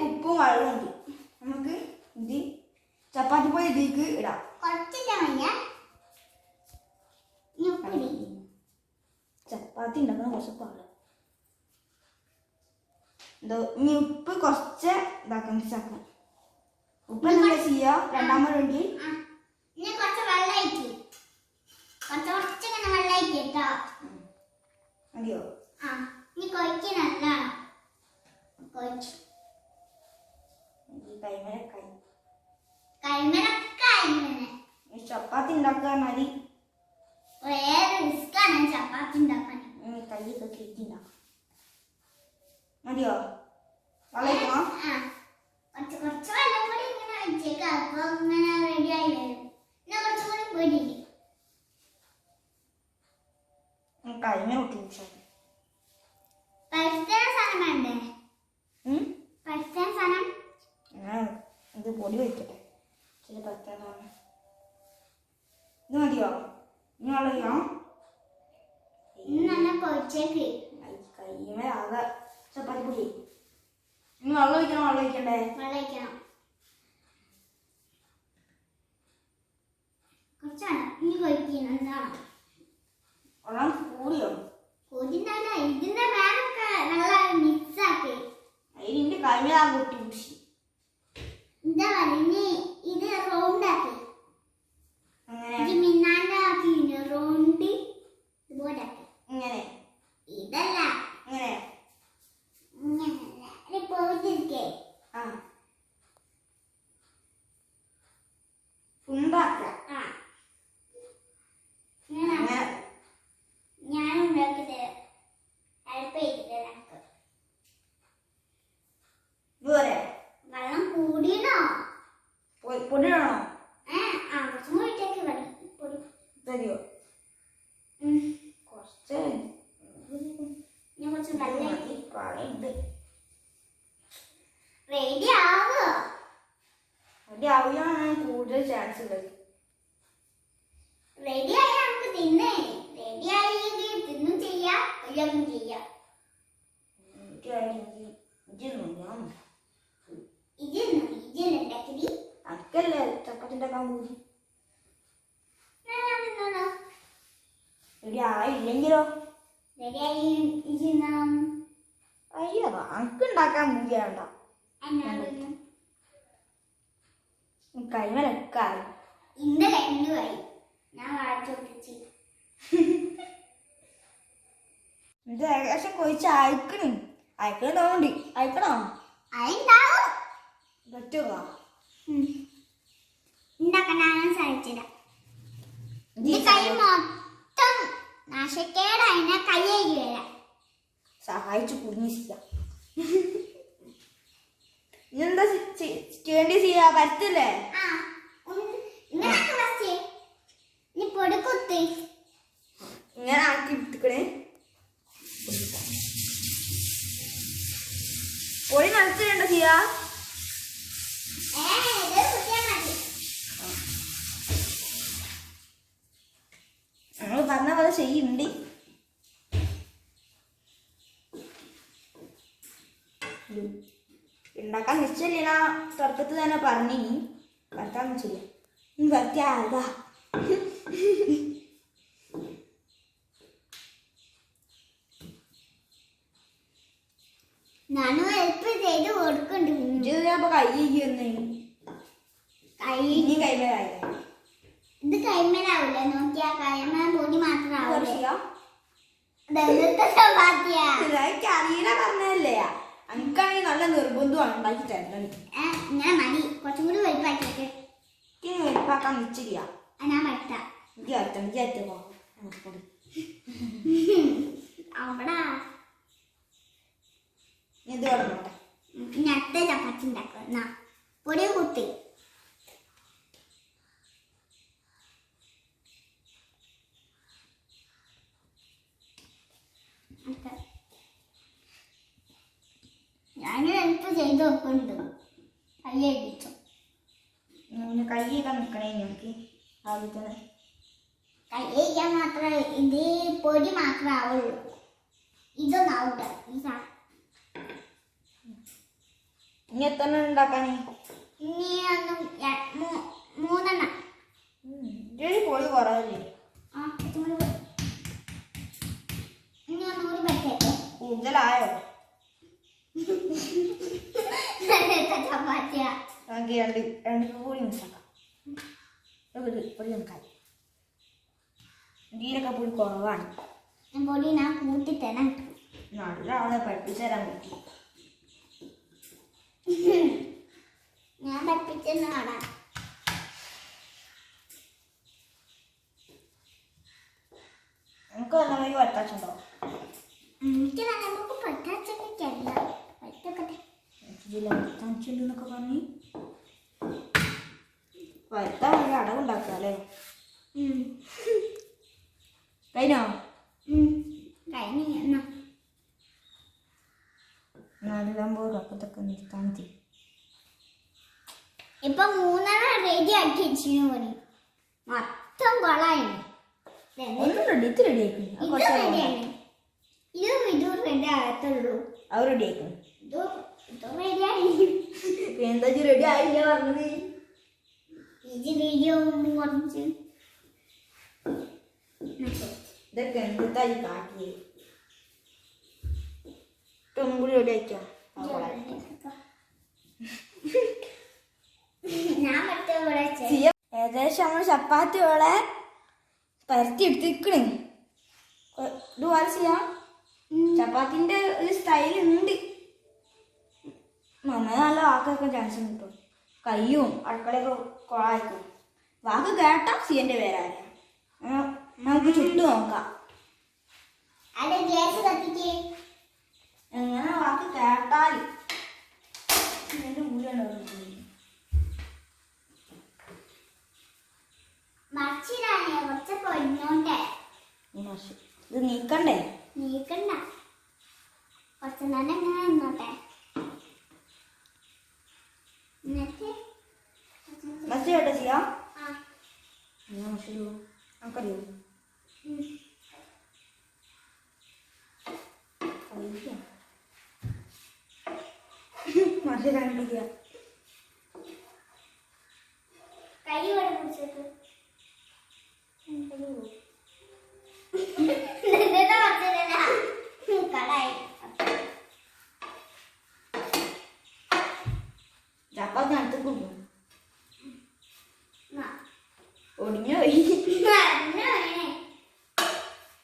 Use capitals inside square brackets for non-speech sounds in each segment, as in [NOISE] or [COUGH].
ഉപ്പും വെള്ളവും ഉണ്ട് നമുക്ക് ഇത് ചപ്പാത്തിപ്പൊടി ഇതിലേക്ക് ഇടാം. ചപ്പാത്തി ഉണ്ടാക്കുന്ന കുറച്ച് പാട് എന്തോ ഇനി ഉപ്പ് കുറച്ച് ഇതാക്കാം മിക്സാക്കാം ഉപ്പ് എന്താ ചെയ്യുക രണ്ടാമത് വേണ്ടി ആ ഇനി കുറച്ച് വെള്ളം ഒഴിക്ക് കുറച്ച് കുറച്ചിങ്ങനെ വെള്ളം ഒഴിക്ക് കേട്ടോ മതിയോ ആ ഇനി കൊയ്ക്ക് നല്ലോണം കൊയ്ക്ക് ഈ കൈമേലെ കൈ കൈമലൊക്കെ ഇങ്ങനെ ഈ ചപ്പാത്തി ഉണ്ടാക്കുക മതി കുറേ റിസ്ക്കാണ് ചപ്പാത്തി ഉണ്ടാക്കാൻ കയറ്റി ഉണ്ടാക്കാം മതിയോ? ആ കുറച്ച് കുറച്ച് വെള്ളം കൂടി ഇങ്ങനെ ഒഴിച്ചേക്കാം. അപ്പൊ ഇങ്ങനെ റെഡി ആയി വരും പിന്നെ കുറച്ചും കൂടി പൊടി. കൈമേലെ ഒട്ടി പരിസ്ഥിതി സാധനം വേണ്ടേ? പരിസ്ഥിതി സാധനം? ഇത് പൊടി വയ്ക്കട്ടെ ചില പറ്റാതാണ് ഇത് മതിയോ? ഇനി വെള്ളം കൈമേ ആകെ ചപ്പാത്തി പൊടി. ഇനി വെള്ളം ഒഴിക്കണം? വെള്ളം ഒഴിക്കണ്ടേ? വെള്ളം ഒഴിക്കണം. കുറച്ചാണ് ഇനി കൊഴിക്കണം എന്താണ്? വെള്ളം കൂടിയോ കൊതിന്നല്ല ഇതിന്റെ മേലൊക്കെ നല്ല മിക്സ് ആക്കി അതിന് എന്റെ കൈമേൽ ആകെ ഒട്ടി പിടിച്ച് എന്താ പറയുക ഇനി ഇത് റൗണ്ട് ആക്കി അങ്ങനെ ഇത് മിന്നാണ്ട് ആക്കി റൗണ്ട് ഇതുപോലെ ആക്കി ഇങ്ങനെ ഇതല്ല ഇങ്ങനെ ഇങ്ങനല്ല ഇത് പോയിട്ടിരിക്കേ ആ ഉണ്ടാക്ക ആ ഇങ്ങനെ അങ്ങനെ ഞാൻ ഉണ്ടാക്കി തരാം ഹെൽപ്പ് ചെയ്ത് തരാം എനിക്ക്. ഇതുവരെ വെള്ളം കൂടിയണോ പൊ- പൊടി ഇടണോ ഏ ആ കുറച്ചും കൂടി ഇട്ടേക്ക് വെള്ളം പൊടി തരുമോ. കുറച്ച് റെഡി ആവോ അവിടെ ആവുകയാണ് കൂടുതൽ ചാൻസ് ഉള്ളത് റെഡി ആയി നമുക്ക് തിന്നേ റെഡി ആയില്ലെങ്കിൽ തിന്നും ചെയ്യാം എല്ലാം ചെയ്യാം എനിക്കാണെങ്കിൽ ഇതൊന്നും ഞാൻ ഇതൊന്നും ഇതൊന്നും ഉണ്ടാക്കി അനക്കല്ലേ ചപ്പാത്തി ഉണ്ടാക്കാൻ കൂടി ആയി ഇരുന്നാം അയ്യോ അനക്ക് ഉണ്ടാക്കാൻ കൂടിയാണ്ട എന്നോട് കൈമലൊക്കെ ഇന്നലെ രണ്ടുമായി ഞാൻ വായിച്ചോട്ടിച്ച് ഇത് ഏകദേശം കൊഴിച്ച് അയക്കണ്. അയക്കണ തോന്നുന്നുണ്ട്. അയക്കണോ? അതുണ്ടാവും പറ്റുക ഉണ്ടാക്കാൻ ഞാൻ സഹായിച്ചില്ല എന്റെ കൈ മൊത്തം നാശക്കേടായ കൈയേക്ക് വരാം സഹായിച്ചു ചെ- ചെ- ചെയ്യേണ്ടി ചെയ്യാ? ഒന്ന് ഇങ്ങനെ ആക്കി എടുത്തുക്കണേ. പൊടി നനച്ചിട്ടുണ്ടോ ചെയ്യാ ഏ ഇത് കുത്തിയാൽ മതി നമ്മൾ പറഞ്ഞ പോലെ ചെയ്യുന്നുണ്ട്. ഉണ്ടാക്കാൻ നിശ്ചയില്ല തുടക്കത്തിൽ തന്നെ പറഞ്ഞിനി വരത്താൻ നിശ്ചയില്ല വരത്തിയാകാ ഞാനും ഹെൽപ്പ് ചെയ്ത് കൊടുക്കുന്നുണ്ട് ചിലപ്പോ കൈ ചെയ്യുന്നേ കൈ ഇത് കൈമേലാവൂല നോക്കിയാ കൈമേൽ പൊടി മാത്രം ആവൂലേ കുറച്ചില്ല ഇതെന്തൊക്കെ ചപ്പാത്തിയാ എനിക്ക് അറിയില്ല പറഞ്ഞതല്ലേ? എനിക്കാണെങ്കിൽ നല്ല നിർബന്ധമാണ് ഉണ്ടാക്കി ഏ, ഇങ്ങനെ മതി. കുറച്ചും കൂടി വലുപ്പാക്കിയിട്ട് വെളുപ്പാക്കാൻ ആ, ഞാൻ പറ്റാം എനിക്ക് വരത്തണം എനിക്ക് ഏറ്റവും അവിടെ. ഇത് ഇനി അടുത്ത ചപ്പാത്തി ഉണ്ടാക്കുക എന്നാ പൊടി കുത്തി ഞാൻ ഹെൽപ്പ് ചെയ്ത് വെക്കുന്നുണ്ട് കൈ എഴുതിച്ചു കൈ കൈയൊക്കെ നിൽക്കണേ എനിക്ക് ആദ്യം തന്നെ കയ്യിക്കാൻ മാത്രമേ ഇത് പൊടി മാത്രമേ ആവുള്ളൂ. ഇതൊന്നും ആവില്ല സാ- ഇനി എത്ര ഉണ്ടാക്കാനേ? ഇനി ഒന്നും മൂന്നെണ്ണം. പൊടി കുറവല്ലേ? ആ ഇതും ഇനി ഒന്നുകൂടി പറ്റേ കൂടുതലായോ? [LAUGHS] ചപ്പാത്തിയ? നമുക്ക് രണ്ട് രണ്ട് കൂടി മിക്സാക്കാം ഒരു പൊടി നമുക്കായി ഇതിനൊക്കെ പൊടി കുറവാണ്. പൊടി ഞാൻ കൂട്ടി തരാം നല്ല അവളെ പഠിപ്പിച്ചു തരാൻ പറ്റി. ഞാൻ പഠിപ്പിച്ചാടാ നമുക്ക് വന്നവർക്ക് വട്ടാച്ചുണ്ടോ? എനിക്ക് നമുക്ക് പറ്റാച്ചൊക്കെയല്ല പറ്റൊക്കെ ഇതിൽ വട്ടാച്ചുണ്ടെന്നൊക്കെ പറഞ്ഞ് വരുത്താൻ വേണ്ടി അടവുണ്ടാക്കുക അല്ലേ കഴിഞ്ഞോ? കഴിഞ്ഞ നാലാകുമ്പോൾ അപ്പത്തൊക്കെ നിർത്താൻ മതി. ഇപ്പൊ മൂന്നെണ്ണം റെഡി ആക്കി വെച്ചിരുന്നു പണി മൊത്തം കൊളായി. ഒന്നും റെഡി ഇത് റെഡി ആക്കി. ഇത് ഇതും റെഡി ആകത്തുള്ളൂ. അത് റെഡി ആയിക്കും ഇതും ഇതും റെഡിയായി എന്താ റെഡി ആയില്ല പറഞ്ഞത്? ഇത് വീഡിയോ കുറച്ച് ഇതൊക്കെ എന്താ ഈ കാട്ടിയത് ഒന്നും കൂടി റെഡി ആക്കിയോ ഞാൻ മറ്റേ ഇവിടെ വെച്ചേ. ഏകദേശം നമ്മൾ ചപ്പാത്തി ഇവിടെ പരത്തി എടുത്തിക്കണേ ഇതുപോലെ ചെയ്യാം. ചപ്പാത്തിന്റെ ഒരു സ്റ്റൈൽ ഉണ്ട്. നന്നായി നല്ല ആക്കൊക്കെ ചാൻസ് കിട്ടും. കയ്യും അടുക്കളയൊക്കെ കുളായിരിക്കും വാക്ക് കേട്ടാ സിയന്റെ പേരാണ്. നമുക്ക് ചുട്ടു നോക്കാം. എങ്ങനെ വാക്ക് കേട്ടാൽ ഉള്ളിലുണ്ടാവും ഇത് നീക്കണ്ടേ? നീക്കണ്ട. കുറച്ച് നേരം ഇങ്ങനെ നിന്നോട്ടെ എന്നിട്ട് മറ്റേ കേട്ടോ ചെയ്യാം ആ ഞാൻ മഷൂരു നമുക്കറിയോ. മറ്റേ കണ്ടില്ല കൈ ഇവിടെ പിടിച്ചിട്ട് എന്നിട്ട് കുറച്ചിടല. കടായി ചപ്പാത്തി അടുത്ത് കൊടുക്കും ആ. ഒടിഞ്ഞു പോയി മറന്നു പോയിനെ.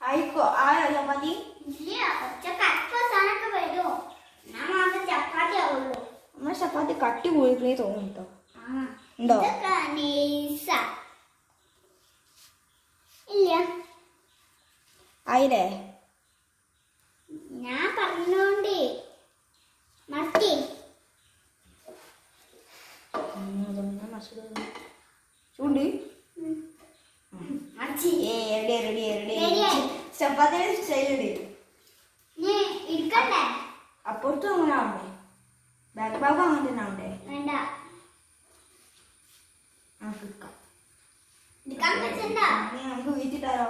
ആയിക്കോ ആയോ ചപ്പാത്തി ഇല്ല കുറച്ചൊക്കെ അല്പസാനൊക്കെ വരും ഞാൻ മാത്രം ചപ്പാത്തി ആവുള്ളൂ നമ്മുടെ ചപ്പാത്തി കട്ടി പോയിക്കണേ തോന്നുന്നു കേട്ടോ ആ ഉണ്ടോ? ഇല്ല. ആയില്ലേ? ഞാൻ പറഞ്ഞോണ്ട്. മറത്തി ചൂണ്ട്. ചപ്പാത്തിയുടെ സ്റ്റൈലുണ്ട് അപ്പുറത്തും അങ്ങനെ ആവണ്ടേ ബാക്ക് ഭാഗം അങ്ങനെ തന്നെ ആവണ്ടേ? വേണ്ട. നമുക്ക് എടുക്കാം നമുക്ക് വീട്ടിട്ടാലോ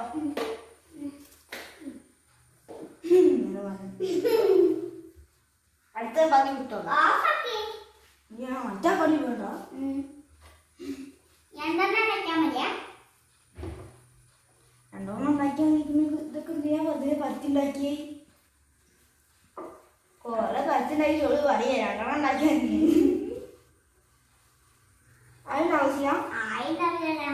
അടുത്ത പതി കിട്ടോ ഞാൻ മറ്റേ പതി വേണ്ടോ രണ്ടോണം ഉണ്ടാക്കിയാൽ ഇതൊക്കെ എന്തിനാ വെറുതെ പരത്തിണ്ടാക്കി കൊറേ പരത്തിണ്ടാക്കി ചോൾ പറയാ രണ്ടെണ്ണം ഉണ്ടാക്കിയാൽ അതിന്റെ ആവശ്യം? ആയിട്ടല്ലല്ല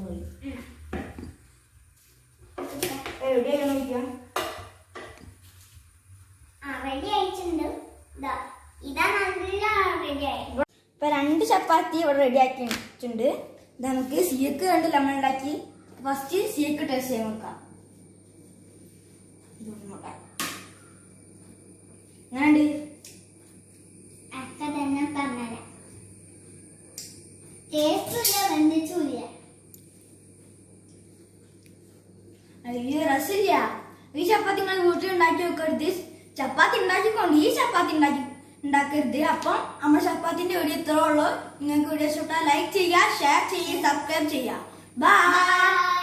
പോയി ഉം. എവിടെയാണ് റെഡി ഇപ്പൊ രണ്ട് ചപ്പാത്തി ഇവിടെ റെഡി ആക്കി നമുക്ക് സിയക്ക് കണ്ട് നമ്മൾ ഉണ്ടാക്കി ഫസ്റ്റ് സിയക്ക് ടേസ്റ്റ് ചെയ്യാൻ നോക്കാം. ഞാനുണ്ട് അക്ക തന്നെ പറഞ്ഞുതരാം ടേസ്റ്റില്ല അയ്യോ രസമില്ല. ഈ ചപ്പാത്തി നിങ്ങൾ വീട്ടിൽ ഉണ്ടാക്കി വെക്കരുത്. ചപ്പാത്തി ഉണ്ടാക്കിക്കൊണ്ട് ഈ ചപ്പാത്തി ഉണ്ടാക്കി ഉണ്ടാക്കരുത്. അപ്പം നമ്മുടെ ചപ്പാത്തിന്റെ വീഡിയോ ഇത്രേ ഉള്ളൂ. നിങ്ങൾക്ക് വീഡിയോ ഇഷ്ടപ്പെട്ടാൽ ലൈക്ക് ചെയ്യുക ഷെയർ ചെയ്യുക സബ്സ്ക്രൈബ് ചെയ്യുക. ബൈ